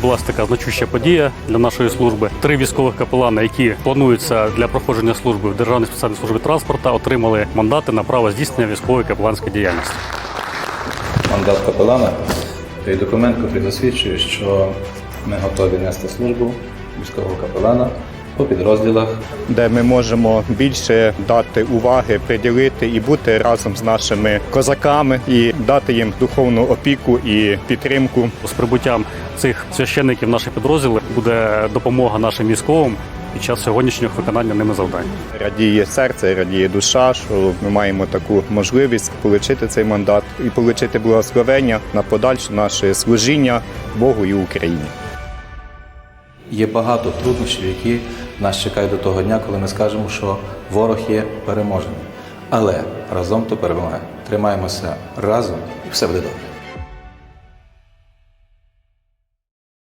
відбулася така значуща подія для нашої служби. Три військових капелани, які плануються для проходження служби в Державній спеціальній службі транспорту, отримали мандати на право здійснення військової капеланської діяльності. мандат капелана той документ, який засвідчує, що ми готові нести службу військового капелана по підрозділах де ми можемо більше дати уваги, приділити і бути разом з нашими козаками, і дати їм духовну опіку і підтримку. З прибуттям цих священників в наші підрозділи буде допомога нашим військовим під час сьогоднішнього виконання ними завдань. Радіє серце, радіє душа, що ми маємо таку можливість отримати цей мандат і отримати благословення на подальше наше служіння Богу і Україні. Є багато труднощів, які нас чекають до того дня, коли ми скажемо, що ворог є переможений. Але разом то перемога. Тримаємося разом і все буде добре.